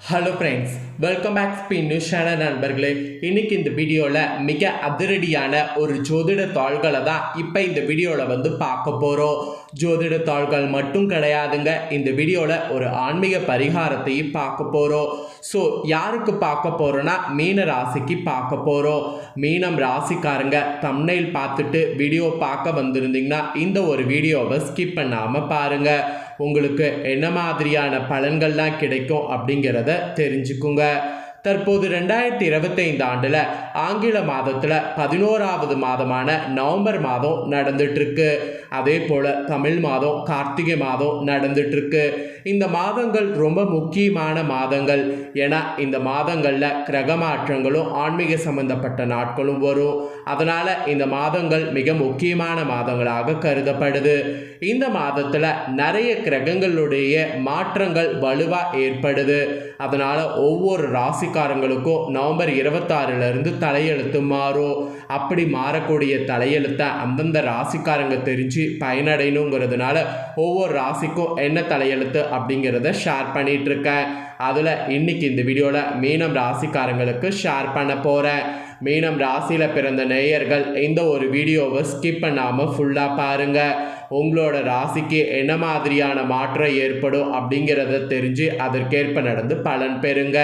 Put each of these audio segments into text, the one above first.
Hello friends welcome back B news channel நண்பர்களே. இன்னைக்கு இந்த வீடியோவில் மிக அதிரடியான ஒரு ஜோதிட தாள்களை தான் இப்போ இந்த வீடியோவில் வந்து பார்க்க போகிறோம் ஜோதிட தாள்கள் மட்டும் கிடையாதுங்க இந்த வீடியோவில் ஒரு ஆன்மீக பரிகாரத்தையும் பார்க்க போகிறோம் ஸோ யாருக்கு பார்க்க போகிறோன்னா மீன ராசிக்கு பார்க்க போகிறோம் மீனம் ராசிக்காரங்க தம்னைல் பார்த்துட்டு வீடியோ பார்க்க வந்திருந்தீங்கன்னா இந்த ஒரு வீடியோவை ஸ்கிப் பண்ணாமல் பாருங்கள் உங்களுக்கு என்ன மாதிரியான பலன்கள்லாம் கிடைக்கும் அப்படிங்கிறத தெரிஞ்சுக்குங்க. தற்போது ரெண்டாயிரத்தி இருபத்தைந்து ஆண்டில் ஆங்கில மாதத்தில் பதினோராவது மாதமான நவம்பர் மாதம் நடந்துட்டுருக்கு. அதே போல் தமிழ் மாதம் கார்த்திகை மாதம் நடந்துட்டுருக்கு. இந்த மாதங்கள் ரொம்ப முக்கியமான மாதங்கள். ஏன்னா இந்த மாதங்களில் கிரக மாற்றங்களும் ஆன்மீக சம்பந்தப்பட்ட நாட்களும் வரும். அதனால் இந்த மாதங்கள் மிக முக்கியமான மாதங்களாக கருதப்படுது. இந்த மாதத்தில் நிறைய கிரகங்களுடைய மாற்றங்கள் வலுவாக ஏற்படுது. அதனால் ஒவ்வொரு ராசிக்காரங்களுக்கும் நவம்பர் இருபத்தாறுலேருந்து தலையெழுத்து மாறும். அப்படி மாறக்கூடிய தலையெழுத்தை அந்தந்த ராசிக்காரங்க தெரிஞ்சு பயனடையணுங்கிறதுனால ஒவ்வொரு ராசிக்கும் என்ன தலையெழுத்து அப்படிங்கிறத ஷேர் பண்ணிகிட்ருக்கேன் அதில் இன்னைக்கு இந்த வீடியோவில் மீனம் ராசிக்காரங்களுக்கு ஷேர் பண்ண போகிறேன் மீனம் ராசியில் பிறந்த நேயர்கள் இந்த ஒரு வீடியோவை ஸ்கிப் பண்ணாமல் ஃபுல்லாக பாருங்கள் உங்களோட ராசிக்கு என்ன மாதிரியான மாற்றம் ஏற்படும் அப்படிங்கிறத தெரிஞ்சு அதற்கேற்ப நடந்து பலன் பெறுங்க.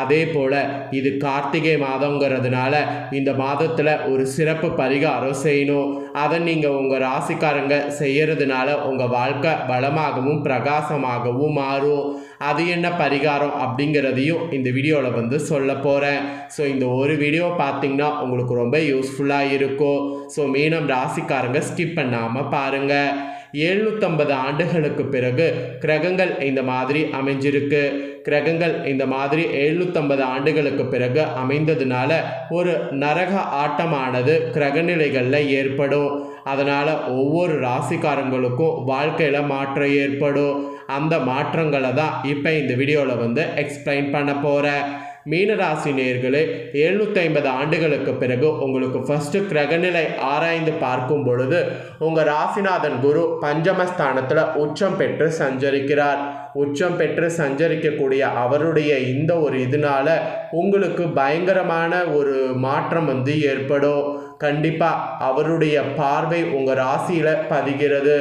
அதே போல் இது கார்த்திகை மாதங்கிறதுனால இந்த மாதத்தில் ஒரு சிறப்பு பரிகாரம் செய்யணும். அதை நீங்கள் உங்கள் ராசிக்காரங்க செய்கிறதுனால உங்கள் வாழ்க்கை பலமாகவும் பிரகாசமாகவும் மாறும். அது என்ன பரிகாரம் அப்படிங்கிறதையும் இந்த வீடியோவில் வந்து சொல்ல போகிறேன் ஸோ இந்த ஒரு வீடியோ பார்த்தீங்கன்னா உங்களுக்கு ரொம்ப யூஸ்ஃபுல்லாக இருக்கும். ஸோ மீனம் ராசிக்காரங்க ஸ்கிப் பண்ணாமல் பாருங்கள் எழுநூற்றம்பது ஆண்டுகளுக்கு பிறகு கிரகங்கள் இந்த மாதிரி அமைஞ்சிருக்கு. கிரகங்கள் இந்த மாதிரி எழுநூற்றம்பது ஆண்டுகளுக்கு பிறகு அமைந்ததுனால ஒரு நரக ஆட்டமானது கிரகநிலைகளில் ஏற்படும். அதனால் ஒவ்வொரு ராசிக்காரங்களுக்கும் வாழ்க்கையில் மாற்றம் ஏற்படும். அந்த மாற்றங்களை தான் இப்போ இந்த வீடியோவில் வந்து எக்ஸ்பிளைன் பண்ண போகிறேன் மீனராசி நேர்களே எழுநூற்றி ஐம்பது ஆண்டுகளுக்கு பிறகு உங்களுக்கு ஃபஸ்ட்டு கிரகநிலை ஆராய்ந்து பார்க்கும் பொழுது உங்கள் ராசிநாதன் குரு பஞ்சமஸ்தானத்தில் உச்சம் பெற்று சஞ்சரிக்கிறார். உச்சம் பெற்று சஞ்சரிக்கக்கூடிய அவருடைய இந்த ஒரு இதனால உங்களுக்கு பயங்கரமான ஒரு மாற்றம் வந்து ஏற்படும். கண்டிப்பாக அவருடைய பார்வை உங்கள் ராசியில் பதிகிறது.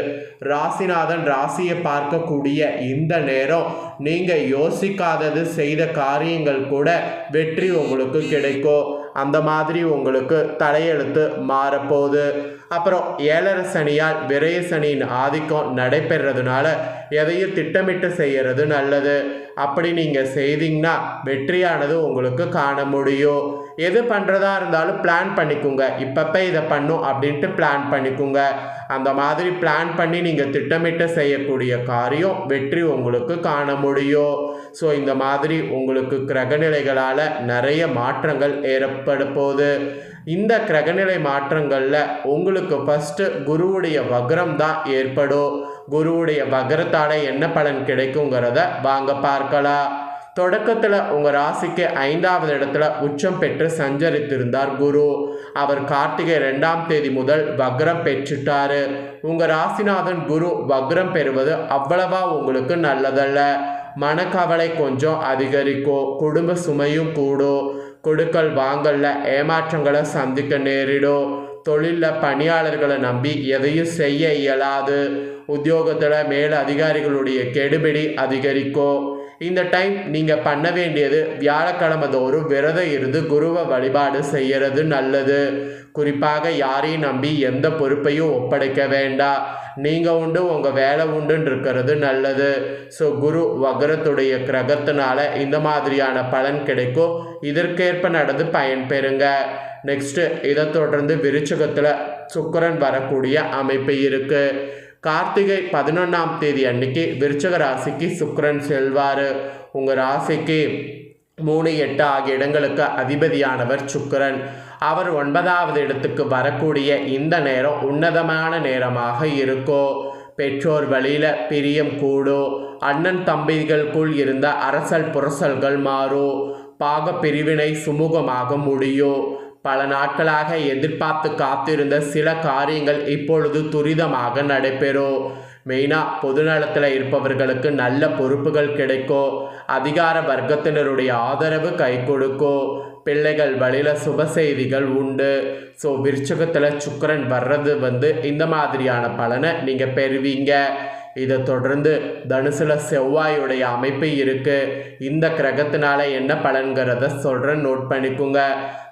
ராசிநாதன் ராசியை பார்க்கக்கூடிய இந்த நேரம் நீங்கள் யோசிக்காதது செய்த காரியங்கள் கூட வெற்றி உங்களுக்கு கிடைக்கும். அந்த மாதிரி உங்களுக்கு தலையெழுத்து மாறப்போகுது. அப்புறம் ஏழரை சனியால் விரய சனியின் ஆதிக்கம் நடைபெறதுனால எதையும் திட்டமிட்டு செய்கிறது நல்லது. அப்படி நீங்கள் செய்தீங்கன்னா வெற்றியானது உங்களுக்கு காண முடியும். எது பண்ணுறதா இருந்தாலும் பிளான் பண்ணிக்கோங்க. இப்பப்போ இதை பண்ணும் அப்படின்ட்டு பிளான் பண்ணிக்கோங்க. அந்த மாதிரி பிளான் பண்ணி நீங்கள் திட்டமிட்டு செய்யக்கூடிய காரியம் வெற்றி உங்களுக்கு காண முடியும். ஸோ இந்த மாதிரி உங்களுக்கு கிரகநிலைகளால் நிறைய மாற்றங்கள் ஏற்பட போகுது. இந்த கிரகநிலை மாற்றங்களில் உங்களுக்கு ஃபஸ்ட்டு குருவுடைய வக்ரம் தான் ஏற்படும். குருவுடைய வக்ரத்தால் என்ன பலன் கிடைக்குங்கிறத வாங்க பார்க்கலாம். தொடக்கத்தில் உங்கள் ராசிக்கு ஐந்தாவது இடத்துல உச்சம் பெற்று சஞ்சரித்திருந்தார் குரு. அவர் கார்த்திகை ரெண்டாம் தேதி முதல் வக்ரம் பெற்றுட்டாரு. உங்கள் ராசிநாதன் குரு வக்ரம் பெறுவது அவ்வளவா உங்களுக்கு நல்லதல்ல. மனக்கவலை கொஞ்சம் அதிகரிக்கும் குடும்ப சுமையும் கூடும். கொடுக்கல் வாங்கல்ல ஏமாற்றங்களை சந்திக்க நேரிடும். தொழிலில் பணியாளர்களை நம்பி எதையும் செய்ய இயலாது. உத்தியோகத்தில் மேல அதிகாரிகளுடைய கெடுபிடி அதிகரிக்கும் இந்த டைம் நீங்கள் பண்ண வேண்டியது வியாழக்கிழமை தோறும் விரதம் இருந்து குருவை வழிபாடு செய்கிறது நல்லது. குறிப்பாக யாரையும் நம்பி எந்த பொறுப்பையும் ஒப்படைக்க வேண்டாம். நீங்கள் உண்டு உங்கள் வேலை உண்டுன்னு இருக்கிறது நல்லது. ஸோ குரு வக்ரத்துடைய கிரகத்தினால இந்த மாதிரியான பலன் கிடைக்கும். இதற்கேற்ப நடந்து பயன்பெறுங்க நெக்ஸ்ட்டு இதை தொடர்ந்து விருச்சகத்தில் சுக்கரன் வரக்கூடிய அமைப்பு இருக்குது கார்த்திகை பதினொன்றாம் தேதி அன்னைக்கு விருச்சக ராசிக்கு சுக்கரன் செல்வார். உங்கள் ராசிக்கு மூணு எட்டு ஆகிய இடங்களுக்கு அதிபதியானவர் சுக்கரன். அவர் ஒன்பதாவது இடத்துக்கு வரக்கூடிய இந்த நேரம் உன்னதமான நேரமாக இருக்கும் பெற்றோர் வழியில் பிரியம் கூடும் அண்ணன் தம்பிகளுக்குள் இருந்த அரசல் புரசல்கள் மாறும் பாக பிரிவினை சுமூகமாக முடியும் பல நாட்களாக எதிர்பார்த்து காத்திருந்த சில காரியங்கள் இப்பொழுது துரிதமாக நடைபெறும் மெயினாக பொதுநலத்தில் இருப்பவர்களுக்கு நல்ல பொறுப்புகள் கிடைக்கும் அதிகார வர்க்கத்தினருடைய ஆதரவு கை கொடுக்கும் பிள்ளைகள் வழியில் சுப செய்திகள் உண்டு. ஸோ விருச்சகத்தில் சுக்கரன் வர்றது வந்து இந்த மாதிரியான பலனை நீங்கள் பெறுவீங்க. இதை தொடர்ந்து தனுசுல செவ்வாயுடைய அமைப்பு இருக்குது இந்த கிரகத்தினால என்ன பலன்கிறத சொல்கிறேன் நோட் பண்ணிக்கோங்க.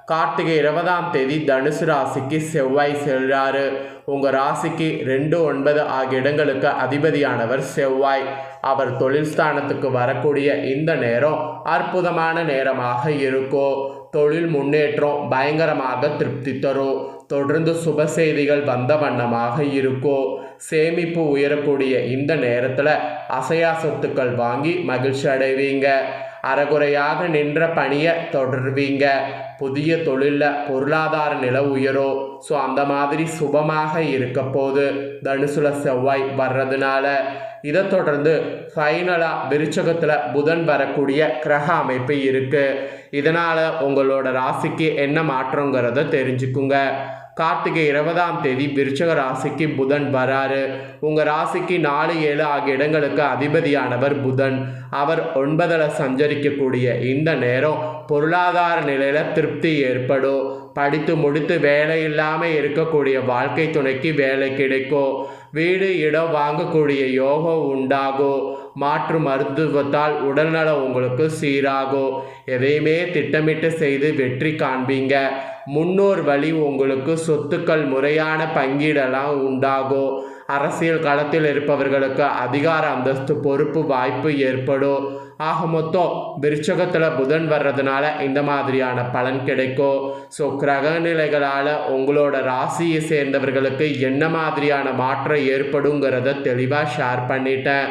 கார்த்திகை இருபதாம் தேதி தனுசு ராசிக்கு செவ்வாய் செல்றாரு. உங்கள் ராசிக்கு ரெண்டு ஒன்பது ஆகிய இடங்களுக்கு அதிபதியானவர் செவ்வாய். அவர் தொழில் ஸ்தானத்துக்கு வரக்கூடிய இந்த நேரம் அற்புதமான நேரமாக இருக்கும் தொழில் முன்னேற்றம் பயங்கரமாக திருப்தி தரும் தொடர்ந்து சுப செய்திகள் வந்த வண்ணமாக இருக்கும் சேமிப்பு உயரக்கூடிய இந்த நேரத்தில் அசையா சொத்துக்கள் வாங்கி மகிழ்ச்சி அடைவீங்க. அறகுறையாக நின்ற பணியை தொடர்வீங்க. புதிய தொழிலில் பொருளாதார நில உயரும் ஸோ அந்த மாதிரி சுபமாக இருக்க போது தனுசுல செவ்வாய் வர்றதுனால இதை தொடர்ந்து ஃபைனலாக விருச்சகத்தில் புதன் வரக்கூடிய கிரக அமைப்பு இருக்குது இதனால் உங்களோட ராசிக்கு என்ன மாற்றங்கிறத தெரிஞ்சுக்குங்க. கார்த்திகை இருபதாம் தேதி விருச்சக ராசிக்கு புதன் வராரு. உங்கள் ராசிக்கு நாலு ஏழு ஆகிய இடங்களுக்கு அதிபதியானவர் புதன். அவர் ஒன்பதில் சஞ்சரிக்கக்கூடிய இந்த நேரம் பொருளாதார நிலையில் திருப்தி ஏற்படும். படித்து முடித்து வேலை இல்லாமல் இருக்கக்கூடிய வாழ்க்கை துணைக்கு வேலை கிடைக்கும். வீடு இடம் வாங்கக்கூடிய யோகம் உண்டாகும். மாற்று மருத்துவத்தால் உடல்நலம் உங்களுக்கு சீராகும் எதையுமே திட்டமிட்டு செய்து வெற்றி காண்பீங்க. முன்னோர் வழி உங்களுக்கு சொத்துக்கள் முறையான பங்கீடெல்லாம் உண்டாகும் அரசியல் களத்தில் இருப்பவர்களுக்கு அதிகார அந்தஸ்து பொறுப்பு வாய்ப்பு ஏற்படும் ஆக மொத்தம் விருச்சகத்தில் புதன் வர்றதுனால இந்த மாதிரியான பலன் கிடைக்கும் ஸோ கிரக நிலைகளால் உங்களோட ராசியை சேர்ந்தவர்களுக்கு என்ன மாதிரியான மாற்றம் ஏற்படுங்கிறத தெளிவாக ஷேர் பண்ணிட்டேன்.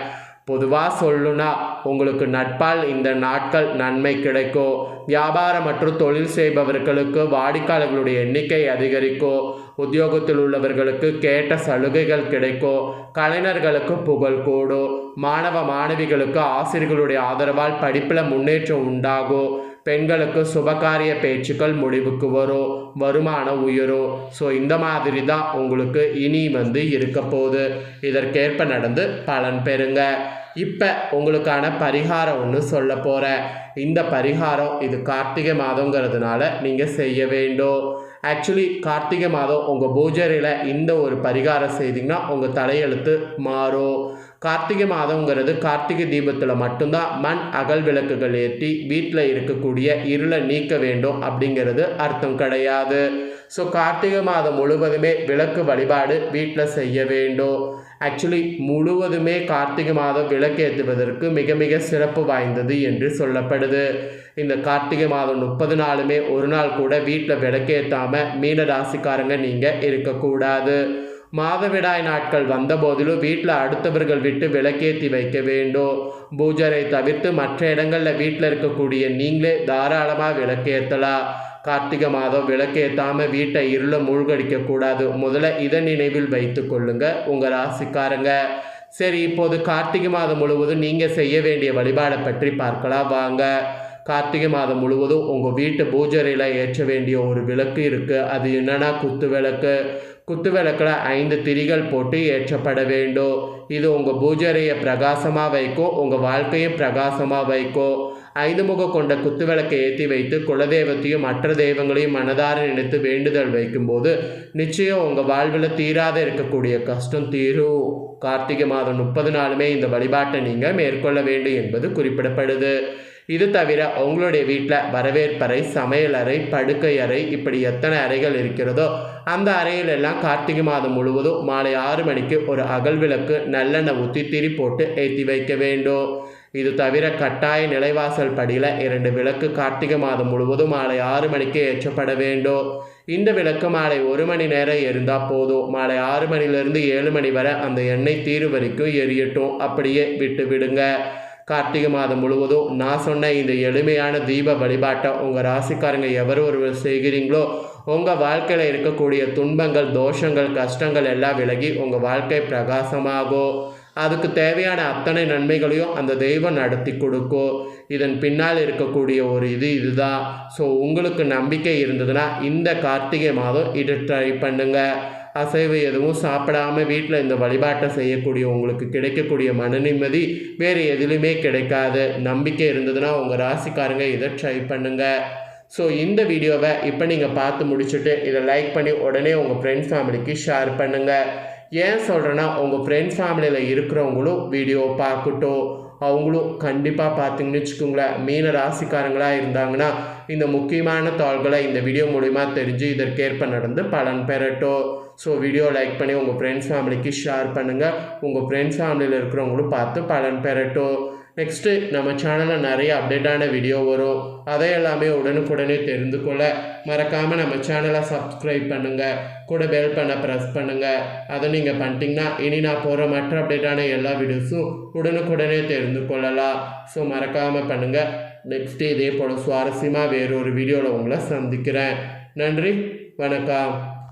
பொதுவாக சொல்லுனா உங்களுக்கு நட்பால் இந்த நாட்கள் நன்மை கிடைக்கும் வியாபாரம் மற்றும் தொழில் செய்பவர்களுக்கு வாடிக்கையாளர்களுடைய எண்ணிக்கை அதிகரிக்கும் உத்தியோகத்தில் உள்ளவர்களுக்கு கேட்ட சலுகைகள் கிடைக்கும் கலைஞர்களுக்கு புகழ் கூடும் மாணவ மாணவிகளுக்கு ஆசிரியர்களுடைய ஆதரவால் படிப்பில் முன்னேற்றம் உண்டாகும் பெண்களுக்கு சுபகாரிய பேச்சுக்கள் முடிவுக்கு வரும் வருமானம் உயரும் ஸோ இந்த மாதிரி தான் உங்களுக்கு இனி வந்து இருக்க போகுது. இதற்கேற்ப நடந்து பலன் பெறுங்க. இப்போ உங்களுக்கான பரிகாரம் ஒன்று சொல்ல போகிறேன் இந்த பரிகாரம் இது கார்த்திகை மாதங்கிறதுனால நீங்கள் செய்ய வேண்டும். ஆக்சுவலி கார்த்திகை மாதம் உங்கள் பூஜையில் இந்த ஒரு பரிகாரம் செய்தீங்கன்னா உங்கள் தலையெழுத்து மாறும். கார்த்திகை மாதங்கிறது கார்த்திகை தீபத்தில் மட்டும்தான் மண் அகல் விளக்குகள் ஏற்றி வீட்டில் இருக்கக்கூடிய இருளை நீக்க வேண்டும் அப்படிங்கிறது அர்த்தம் கிடையாது. ஸோ கார்த்திகை மாதம் முழுவதுமே விளக்கு வழிபாடு வீட்டில் செய்ய வேண்டும். ஆக்சுவலி முழுவதுமே கார்த்திகை மாதம் விளக்கேற்றுவதற்கு மிக மிக சிறப்பு வாய்ந்தது என்று சொல்லப்படுது. இந்த கார்த்திகை மாதம் முப்பது நாளுமே ஒரு நாள் கூட வீட்டில் விளக்கேற்றாமல் மீன ராசிக்காரங்க நீங்கள் இருக்கக்கூடாது. மாதவிடாய் நாட்கள் வந்த போதிலும் வீட்டில் அடுத்தவர்கள் விட்டு விளக்கேற்றி வைக்க வேண்டும் பூஜரை தவிர்த்து மற்ற இடங்களில் வீட்டில் இருக்கக்கூடிய நீங்களே தாராளமாக விளக்கேற்றலாம் கார்த்திகை மாதம் விளக்கேற்றாமல் வீட்டை இருள மூழ்கடிக்கக்கூடாது. முதல்ல இதை நினைவில் வைத்து கொள்ளுங்க உங்கள் ராசிக்காரங்க. சரி இப்போது கார்த்திகை மாதம் முழுவதும் நீங்கள் செய்ய வேண்டிய வழிபாடை பற்றி பார்க்கலாம் வாங்க. கார்த்திகை மாதம் முழுவதும் உங்கள் வீட்டு பூஜரையில் ஏற்ற வேண்டிய ஒரு விளக்கு இருக்குது அது என்னென்னா குத்து விளக்கு. குத்து விளக்கில் ஐந்து திரிகள் போட்டு ஏற்றப்பட வேண்டும் இது உங்கள் பூஜரையை பிரகாசமாக வைக்கும் உங்கள் வாழ்க்கையை பிரகாசமாக வைக்கும் ஐந்து முக கொண்ட குத்து விளக்கை ஏற்றி வைத்து குலதெய்வத்தையும் மற்ற தெய்வங்களையும் மனதார நினைத்து வேண்டுதல் வைக்கும்போது நிச்சயம் உங்கள் வாழ்வில் தீராத இருக்கக்கூடிய கஷ்டம் தீரும். கார்த்திகை மாதம் முப்பது நாளுமே இந்த வழிபாட்டை நீங்கள் மேற்கொள்ள வேண்டும் என்பது குறிப்பிடப்படுது. இது தவிர உங்களுடைய வீட்டில் வரவேற்பறை சமையலறை படுக்கை அறை இப்படி எத்தனை அறைகள் இருக்கிறதோ அந்த அறையில் எல்லாம் கார்த்திகை மாதம் முழுவதும் மாலை ஆறு மணிக்கு ஒரு அகல் விளக்கு நல்லெண்ணெய் ஊற்றி திரி போட்டு ஏற்றி வைக்க வேண்டும். இது தவிர கட்டாய நிலைவாசல் படியில் இரண்டு விளக்கு கார்த்திகை மாதம் முழுவதும் மாலை ஆறு மணிக்கு ஏற்றப்பட வேண்டும். இந்த விளக்கு மாலை ஒரு மணி நேரம் எரிந்தால் போதும். மாலை ஆறு மணிலேருந்து ஏழு மணி வரை அந்த எண்ணெய் தீரு வரைக்கும் எரியட்டும். அப்படியே விட்டு விடுங்க. கார்த்திகை மாதம் முழுவதும் நான் சொன்ன இந்த எளிமையான தீப வழிபாட்டை உங்கள் ராசிக்காரங்க எவர் ஒருவர் செய்கிறீங்களோ உங்கள் வாழ்க்கையில் இருக்கக்கூடிய துன்பங்கள் தோஷங்கள் கஷ்டங்கள் எல்லாம் விலகி உங்கள் வாழ்க்கை பிரகாசமாகும். அதுக்கு தேவையான அத்தனை நன்மைகளையும் அந்த தெய்வம் நடத்தி கொடுக்கும். இதன் பின்னால் இருக்கக்கூடிய ஒரு இது இதுதான். ஸோ உங்களுக்கு நம்பிக்கை இருந்ததுன்னா இந்த கார்த்திகை மாதம் இதை ட்ரை பண்ணுங்கள் அசைவு எதுவும் சாப்பிடாம வீட்டில் இந்த வழிபாட்டை செய்யக்கூடிய உங்களுக்கு கிடைக்கக்கூடிய மன நிம்மதி வேறு எதுலையுமே கிடைக்காது. நம்பிக்கை இருந்ததுன்னா உங்கள் ராசிக்காரங்க இதை ட்ரை பண்ணுங்கள் ஸோ இந்த வீடியோவை இப்போ நீங்கள் பார்த்து முடிச்சுட்டு இதை லைக் பண்ணி உடனே உங்கள் ஃப்ரெண்ட்ஸ் ஃபேமிலிக்கு ஷேர் பண்ணுங்கள் ஏன் சொல்கிறேன்னா உங்கள் ஃப்ரெண்ட்ஸ் ஃபேமிலியில் இருக்கிறவங்களும் வீடியோ பார்க்கட்டும். அவங்களும் கண்டிப்பாக பார்த்தீங்கன்னு வச்சுக்கோங்களேன் மீன ராசிக்காரங்களாக இருந்தாங்கன்னா இந்த முக்கியமான தாள்களை இந்த வீடியோ மூலிமா தெரிஞ்சு இதற்கேற்ப நடந்து பலன் பெறட்டும். ஸோ வீடியோ லைக் பண்ணி உங்கள் ஃப்ரெண்ட்ஸ் ஃபேமிலிக்கு ஷேர் பண்ணுங்கள் உங்கள் ஃப்ரெண்ட்ஸ் ஃபேமிலியில் இருக்கிறவங்களும் பார்த்து பலன் பெறட்டும். நெக்ஸ்ட்டு நம்ம சேனலில் நிறைய அப்டேட்டான வீடியோ வரும். அதை எல்லாமே உடனுக்குடனே தெரிந்து கொள்ள மறக்காமல் நம்ம சேனலை சப்ஸ்கிரைப் பண்ணுங்கள் கூட பெல் பண்ண ப்ரெஸ் பண்ணுங்கள் அதை நீங்கள் பண்ணிட்டீங்கன்னா இனி நான் போகிற மற்ற அப்டேட்டான எல்லா வீடியோஸும் உடனுக்குடனே தெரிந்து கொள்ளலாம். ஸோ மறக்காமல் பண்ணுங்கள் நெக்ஸ்ட்டு இதே போல் சுவாரஸ்யமாக வேறொரு வீடியோவில் உங்களை சந்திக்கிறேன். நன்றி. வணக்கம்.